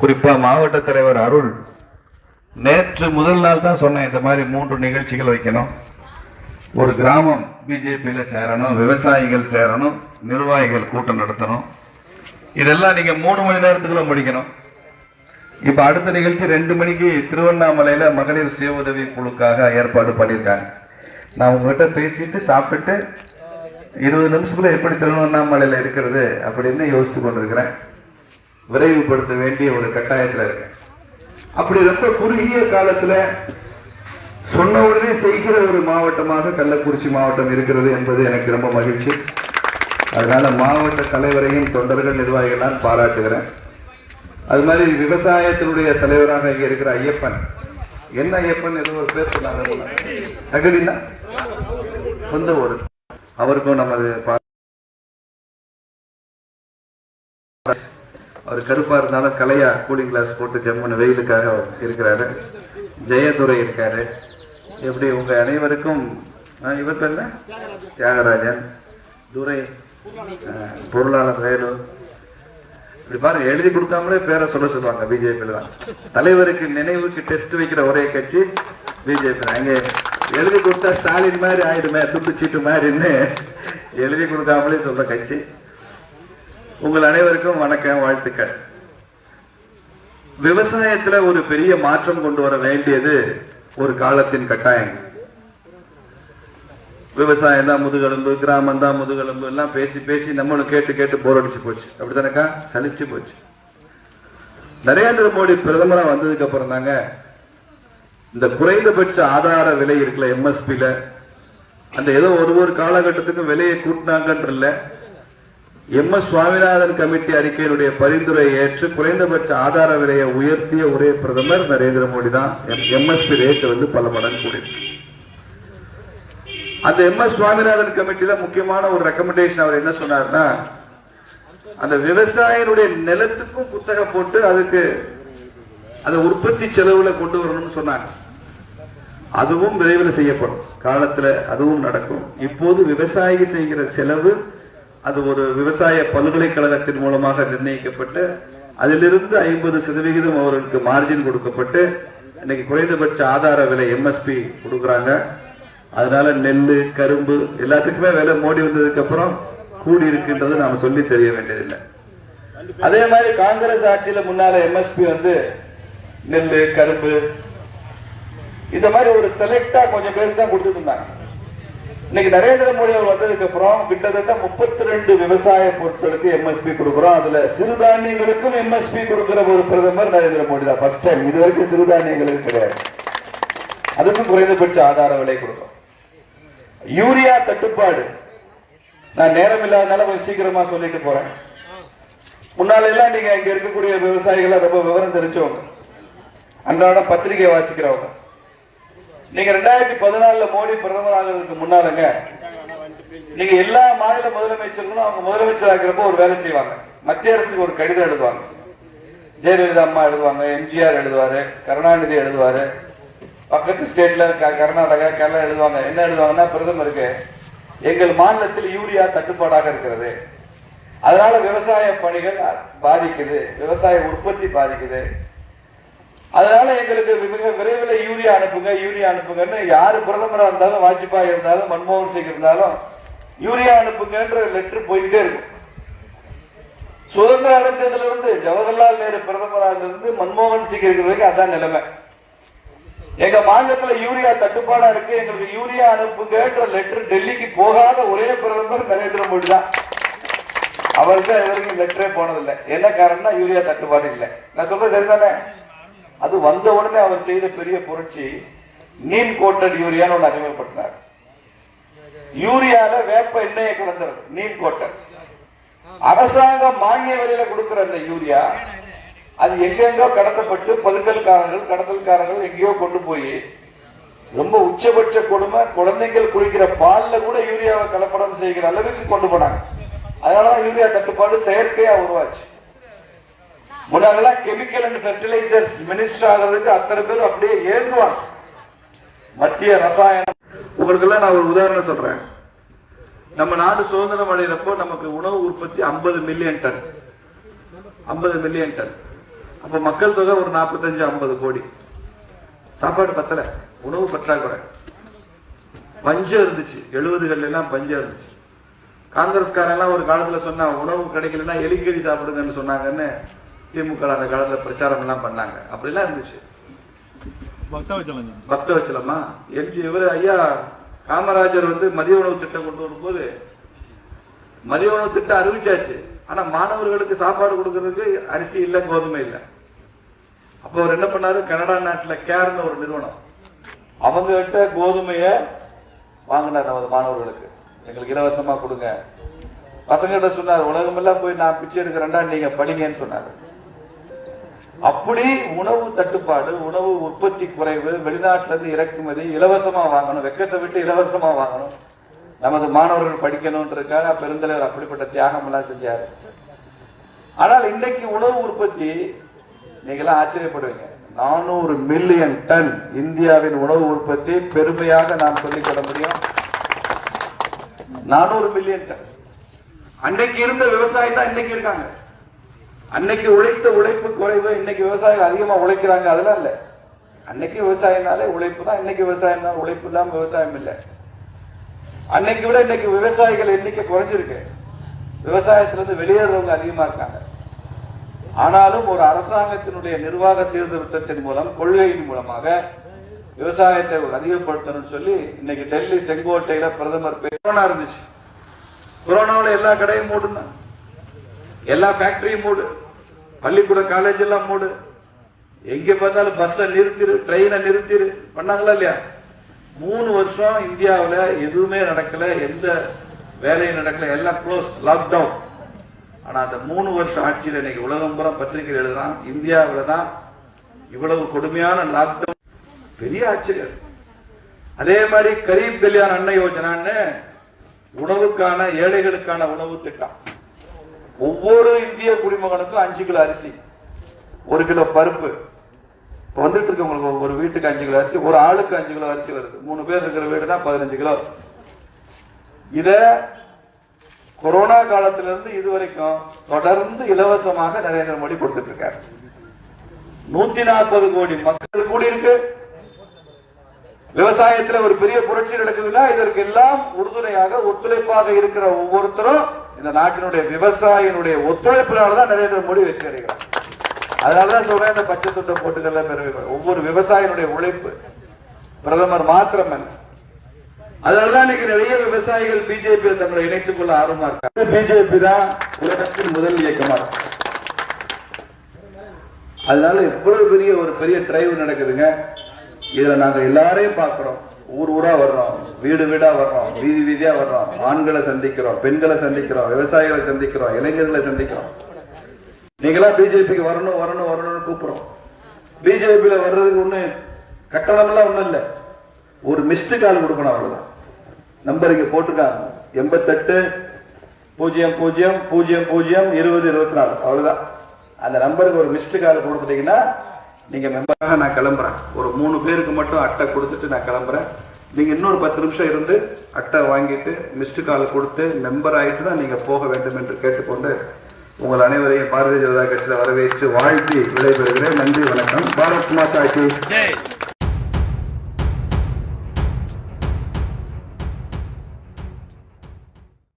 குறிப்பா மாவட்ட தலைவர் அருள் நேற்று முதல் நாள் தான் சொன்னேன் இந்த மாதிரி மூன்று நிகழ்ச்சிகள் வைக்கணும். ஒரு கிராமம் பிஜேபியில் சேரணும் விவசாயிகள் சேரணும் நிர்வாகிகள் கூட்டம் நடத்தணும். இதெல்லாம் நீங்கள் மூணு மணி நேரத்துக்குள்ள முடிக்கணும். இப்போ அடுத்த நிகழ்ச்சி ரெண்டு மணிக்கு திருவண்ணாமலையில் மகளிர் சுய உதவி குழுக்காக ஏற்பாடு பண்ணியிருக்காங்க. நான் உங்ககிட்ட பேசிட்டு சாப்பிட்டு இருபது நிமிஷத்தில் எப்படி திருவண்ணாமலையில் இருக்கிறது அப்படின்னு யோசித்து கொண்டிருக்கிறேன். விரைவுபடுத்த வேண்டிய ஒரு கட்டாயத்தில் இருக்கு. அப்படி ரொம்ப குறுகிய காலத்துல சொன்ன உடனே செய்கிற ஒரு மாவட்டமாக கள்ளக்குறிச்சி மாவட்டம் இருக்கிறது என்பது எனக்கு ரொம்ப மகிழ்ச்சி. அதனால மாவட்ட தலைவரையும் தொண்டர்கள் நிர்வாகிகள் நான் பாராட்டுகிறேன். அது மாதிரி விவசாயத்தினுடைய தலைவராக இங்கே இருக்கிற ஐயப்பன். என்ன ஐயப்பன்? ஏதோ ஒரு பேர் சொன்னாங்க அகலினா சொந்த ஊர். அவருக்கும் நமது அவர் கருப்பா இருந்தாலும் கலையா கூலிங் கிளாஸ் போட்டு ஜம்முன்னு வெயிலுக்காக இருக்கிறாரு. ஜெயதுரை இருக்காரு. எப்படி உங்க அனைவருக்கும் இவர் பேர் தியாகராஜன். துரை பொருளாளர் வேலு இப்படி பாருங்க எழுதி கொடுக்காமலே பேரை சொல்ல சொல்லுவாங்க பிஜேபியில தான். தலைவருக்கு நினைவுக்கு டெஸ்ட் வைக்கிற ஒரே கட்சி பிஜேபி அங்கே எழுதி கொடுத்தா ஸ்டாலின் மாதிரி ஆயிடுமே துண்டு சீட்டு மாதிரின்னு எழுதி கொடுக்காமலே சொல்ற கட்சி. உங்கள் அனைவருக்கும் வணக்கம் வாழ்த்துக்கள். விவசாயத்துல ஒரு பெரிய மாற்றம் கொண்டு வர வேண்டியது ஒரு காலத்தின் கட்டாயம். விவசாயம் தான் முதுகெலும்பு கிராமம் தான் முதுகெலும்பு எல்லாம் பேசி பேசி நம்மளும் கேட்டு கேட்டு போர் அடிச்சு போச்சு. அப்படித்தானக்கா? சலிச்சு போச்சு. நரேந்திர மோடி பிரதமரா வந்ததுக்கு அப்புறம் தாங்க இந்த குறைந்தபட்ச ஆதார விலை இருக்குல்ல எம்எஸ்பியில அந்த ஏதோ ஒரு ஒரு காலகட்டத்துக்கும் விலையை கூட்டினாங்கன்ற எம் எஸ் சுவாமிநாதன் கமிட்டி அறிக்கையினுடைய பரிந்துரை ஏற்று குறைந்தபட்ச ஆதார விலையை உயர்த்திய ஒரே பிரதமர் நரேந்திர மோடி தான். எம்எஸ்பி ரேட் வந்து பல மடங்கு கூடியிருக்கு. அந்த எம் எஸ் சுவாமிநாதன் கமிட்டியில முக்கியமான ஒரு ரெக்கமெண்டேஷன் அவர் என்ன சொன்னார்னா அந்த விவசாயினுடைய நிலத்துக்கும் புத்தகம் போட்டு அதுக்கு அதை உற்பத்தி செலவுல கொண்டு வரணும்னு சொன்னாங்க. அதுவும் விரைவில் செய்யப்படும். காலத்துல அதுவும் நடக்கும். இப்போது விவசாயி செய்கிற செலவு அது ஒரு விவசாய பல்கலைக்கழகத்தின் மூலமாக நிர்ணயிக்கப்பட்டு அதிலிருந்து ஐம்பது சதவிகிதம் அவர்களுக்கு மார்ஜின் கொடுக்கப்பட்டு இன்னைக்கு குறைந்தபட்ச ஆதார விலை எம்எஸ்பி கொடுக்குறாங்க. அதனால நெல் கரும்பு எல்லாத்துக்குமே விலை மோடி வந்ததுக்கு அப்புறம் கூடி இருக்குன்றது நாம சொல்லி தெரிய வேண்டியதில்லை. அதே மாதிரி காங்கிரஸ் ஆட்சியில முன்னால எம்எஸ்பி வந்து நெல் கரும்பு இந்த மாதிரி ஒரு செலக்டா கொஞ்சம் பேருக்கு தான் கொடுத்துட்டு இருந்தாங்க. இன்னைக்கு நரேந்திர மோடி அவர் வந்ததுக்கு அப்புறம் கிட்டத்தட்ட முப்பத்தி ரெண்டு விவசாய பொருட்களுக்கு எம்எஸ்பி கொடுக்கிறோம். அதுல சிறுதானியங்களுக்கும் எம்எஸ்பி கொடுக்கிற ஒரு பிரதமர் நரேந்திர மோடி தான். ஃபர்ஸ்ட் டைம் இது வரைக்கும் சிறுதானியங்களுக்கு கிடையாது. அதுக்கும் குறைந்தபட்ச ஆதார விலை கொடுக்கும் யூரியா தட்டுப்பாடு. நான் நேரம் இல்லாதனால கொஞ்சம் சீக்கிரமா சொல்லிட்டு போறேன். முன்னால எல்லாம் நீங்க இங்க இருக்கக்கூடிய விவசாயிகள் ரொம்ப விவரம் தெரிஞ்சவங்க. அன்றாட பத்திரிகை வாசிக்கிறவங்க. நீங்க ரெண்டாயிரத்தி பதினாலுல மோடி பிரதமர் ஆகிறதுக்கு முன்னாலங்க நீங்க எல்லா மாநில முதலமைச்சர்களும் அவங்க முதலமைச்சர் ஆகிறப்போ ஒரு வேலை செய்வாங்க. மத்திய அரசுக்கு ஒரு கடிதம் எழுதுவாங்க. ஜெயலலிதா அம்மா எழுதுவாங்க எம்ஜிஆர் எழுதுவாரு கருணாநிதி எழுதுவாரு. பக்கத்து ஸ்டேட்ல க- கர்நாடகா கேரளா எழுதுவாங்க. என்ன எழுதுவாங்கன்னா பிரதமருக்கு எங்கள் மாநிலத்தில் யூரியா தட்டுப்பாடாக இருக்கிறது. அதனால விவசாய பணிகள் பாதிக்குது விவசாய உற்பத்தி பாதிக்குது. அதனால எங்களுக்கு மிக விரைவில் யூரியா அனுப்புங்க யூரியா அனுப்புங்கன்னு யாரு பிரதமராக இருந்தாலும் வாஜ்பாய் இருந்தாலும் மன்மோகன் சிங் இருந்தாலும் யூரியா அனுப்புங்கன்ற லெட்டர் போய்கிட்டே இருக்கும். சுதந்திரம் அடைஞ்சதுல இருந்து ஜவஹர்லால் நேரு பிரதமராக இருந்து மன்மோகன் சிங் இருக்கிற வரைக்கும் அதான் நிலைமை. எங்க மாநிலத்துல யூரியா தட்டுப்பாடா இருக்கு எங்களுக்கு யூரியா அனுப்புங்கன்ற லெட்டர் டெல்லிக்கு போகாத ஒரே பிரதமர் நரேந்திர மோடி தான். அவருக்கு இது வரைக்கும் லெட்டரே போனதில்லை. என்ன காரணம்னா யூரியா தட்டுப்பாடு இல்லை. நான் சொல்றது சரிதானே? அது வந்த உடனே அவர் செய்த பெரிய புரட்சி நீம் கோட்டட் யூரியான்னு ஒன்று அறிமுகப்படுத்தினார். யூரியால வேப்ப எண்ணெயை கலந்துறது நீம் கோட்டட் அரசாங்கம் மானிய விலையில கொடுக்கிற அந்த யூரியா அது எங்கெங்கோ கடத்தப்பட்டு பதுக்கல்காரர்கள் கடத்தல்காரர்கள் எங்கேயோ கொண்டு போய் ரொம்ப உச்சபட்ச கொடுமை குழந்தைகள் குளிக்கிற பால்ல கூட யூரியாவை கலப்படம் செய்கிற அளவுக்கு கொண்டு போனாங்க. அதனாலதான் யூரியா தட்டுப்பாடு செயற்கையா உருவாச்சு. முன்னாடிலாம் கெமிக்கல் அண்ட் ஃபெர்டிலைசர்ஸ் மினிஸ்டர் ஆகிறதுக்கு அத்தனை பேர் அப்படியே ஏங்குவாங்க மத்திய ரசாயனம். உங்களுக்கெல்லாம் நான் ஒரு உதாரணம் சொல்றேன். நம்ம நாடு சுதந்திரம் அடைகிறப்போ நமக்கு உணவு உற்பத்தி 50 மில்லியன் டன். 50 million ton. அப்போ மக்கள் தொகை ஒரு நாற்பத்தஞ்சு ஐம்பது கோடி. சாப்பாடு பத்தல. உணவு பற்றாக்குறை. பஞ்சம் இருந்துச்சு. எழுபதுகள்ல எல்லாம் பஞ்சம் இருந்துச்சு. காங்கிரஸ்காரெல்லாம் ஒரு காலத்துல சொன்னா உணவு கிடைக்கலன்னா எலிக்கடி சாப்பிடுங்கன்னு சொன்னாங்கன்னு திமுக அந்த காலத்தில் பிரச்சாரம் எல்லாம் பண்ணாங்க. அப்படிலாம் இருந்துச்சு. பக்த வச்சலமா? எம்ஜி இவர் ஐயா காமராஜர் வந்து மதிய உணவு திட்டம் கொண்டு வரும்போது மதிய உணவு திட்டம் அறிவிச்சாச்சு. ஆனா மாணவர்களுக்கு சாப்பாடு கொடுக்கறதுக்கு அரிசி இல்லை கோதுமை இல்லை. அப்போ அவர் என்ன பண்ணாரு? கனடா நாட்டில் கேர்னு ஒரு நிறுவனம். அவங்க கிட்ட கோதுமையை வாங்கினார் நமது மாணவர்களுக்கு. எங்களுக்கு இலவசமா கொடுங்க. பசங்கிட்ட சொன்னார் உலகமெல்லாம் போய் நான் பிச்சை எடுக்கிறேன்டா நீங்க படிங்கன்னு சொன்னார். அப்படி உணவு தட்டுப்பாடு உணவு உற்பத்தி குறைவு வெளிநாட்டுல இருந்து இறக்குமதி இலவசமா வாங்கணும் வெக்கத்தை விட்டு இலவசமா வாங்கணும். நமது மாணவர்கள் படிக்கணும்ன்றதுக்காக பெருந்தலைவர் அப்படிப்பட்ட தியாகம் எல்லாம் செஞ்சார். ஆனால் இன்னைக்கு உணவு உற்பத்தி நீங்களாம் ஆச்சரியப்படுவீங்க. நானூறு மில்லியன் டன் இந்தியாவின் உணவு உற்பத்தி பெருமையாக நாம் சொல்லிக்கொள்ள முடியும். நானூறு மில்லியன் டன். அன்னைக்கு இருந்த விவசாயி தான் இன்னைக்கு இருக்காங்க. அன்னைக்கு உழைத்த உழைப்பு குறைவு இன்னைக்கு விவசாயிகள் அதிகமா உழைக்கிறாங்க அதெல்லாம் இல்ல. அன்னைக்கு விவசாயம்னாலே உழைப்பு தான் இன்னைக்கு விவசாயம் தான் உழைப்பு இல்லாம விவசாயம் இல்லை. அன்னைக்கு விட இன்னைக்கு விவசாயிகள் எண்ணிக்கை குறைஞ்சிருக்கு. விவசாயத்துல இருந்து வெளியேறவங்க அதிகமா இருக்காங்க. ஆனாலும் ஒரு அரசாங்கத்தினுடைய நிர்வாக சீர்திருத்தத்தின் மூலம் கொள்கையின் மூலமாக விவசாயத்தை அதிகப்படுத்தணும்னு சொல்லி இன்னைக்கு டெல்லி செங்கோட்டையில பிரதமர் பேச- கொரோனா இருந்துச்சு. கொரோனாவில் எல்லா கடையும் மூடுனாங்க எல்லா ஃபேக்டரியும் மூடு. பள்ளிக்கூட காலேஜ் எல்லாம் மூடு. எங்க பார்த்தாலும் பஸ்ஸை நிறுத்திரு ட்ரெயினை நிறுத்திரு. பண்ணாங்களா இல்லையா? மூணு வருஷம் இந்தியாவில் எதுவுமே நடக்கல எந்த வேலையும் நடக்கல எல்லாம் க்ளோஸ் லாக்டவுன் ஆனா அந்த மூணு வருஷம் ஆட்சியில் இன்னைக்கு உலகம் பூரா பத்திரிகை எழுதுறான் இந்தியாவில் தான் இவ்வளவு கொடுமையான லாக்டவுன் பெரிய ஆச்சரியம். அதே மாதிரி கரீப் கல்யாண் அன்ன யோஜனான்னு உணவுக்கான ஏழைகளுக்கான உணவு திட்டம். ஒவ்வொரு இந்திய குடிமகனுக்கும் அஞ்சு கிலோ அரிசி ஒரு கிலோ பருப்பு. இப்ப வந்துட்டு இருக்கவங்களுக்கு ஒரு வீட்டுக்கு அஞ்சு கிலோ அரிசி ஒரு ஆளுக்கு அஞ்சு கிலோ அரிசி வருது. மூணு பேர் இருக்கிற வீடுனா பதினஞ்சு கிலோ. இத கொரோனா காலத்துல இருந்து இது வரைக்கும் தொடர்ந்து இலவசமாக நரேந்திர மோடி கொடுத்துட்டு இருக்காரு. நூத்தி நாற்பது கோடி மக்கள் கூடி இருக்கு விவசாயத்துல ஒரு பெரிய புரட்சி நடக்குதுன்னா இதற்கு எல்லாம் உறுதுணையாக ஒத்துழைப்பாக இருக்கிற ஒவ்வொருத்தரும் இந்த நாட்டினுடைய விவசாயினுடைய ஒத்துழைப்பினாலதான் நரேந்திர மோடி வெற்றி அதனாலதான் சொல்றேன் இந்த பச்சை துண்டை போட்டுக்கல ஒவ்வொரு விவசாயினுடைய உழைப்பு பிரதமர் மாத்திரம் அதனாலதான் இன்னைக்கு நிறைய விவசாயிகள் பிஜேபி தங்களை இணைத்துக் கொள்ள ஆர்வமா இருக்காங்க. பிஜேபி தான் உலகத்தின் முதல் இயக்கமா அதனால இவ்வளவு பெரிய ஒரு பெரிய டிரைவ் நடக்குதுங்க. இதுல நாங்க எல்லாரையும் பார்க்கிறோம். ஊர் ஊரா வர்றோம். வீடு வீடா வர்றோம். வீதி வீதியா வர்றோம். ஆண்களை சந்திக்கிறோம் பெண்களை சந்திக்கிறோம் விவசாயிகளை சந்திக்கிறோம் இளைஞர்களை சந்திக்கிறோம். நீங்களா பிஜேபிக்கு வரணும் வரணும் வரணும்னு கூப்பிடுறோம். பிஜேபியில வர்றதுக்கு ஒண்ணு கட்டணம் எல்லாம் ஒண்ணும் இல்லை. ஒரு மிஸ்டு கால் கொடுக்கணும் அவ்வளவுதான். நம்பர் இங்க போட்டிருக்காங்க. எண்பத்தெட்டு பூஜ்ஜியம் பூஜ்ஜியம் பூஜ்ஜியம் பூஜ்ஜியம் இருபது இருபத்தி நாலு. அவ்வளவுதான். அந்த நம்பருக்கு ஒரு மிஸ்டு கால் கொடுத்துட்டீங்கன்னா நீங்கள் மெம்பராக நான் கிளம்புறேன். ஒரு மூணு பேருக்கு மட்டும் அட்டை கொடுத்துட்டு நான் கிளம்புறேன். நீங்கள் இன்னொரு பத்து நிமிஷம் இருந்து அட்டை வாங்கிட்டு மிஸ்டு கால் கொடுத்து மெம்பர் ஆகிட்டு தான் நீங்கள் போக வேண்டும் என்று கேட்டுக்கொண்டு உங்கள் அனைவரையும் பாரதிய ஜனதா கட்சியில் வரவேற்று வாழ்த்தி விடைபெறுகிறேன். நன்றி வணக்கம். பாரத் மாதா கி.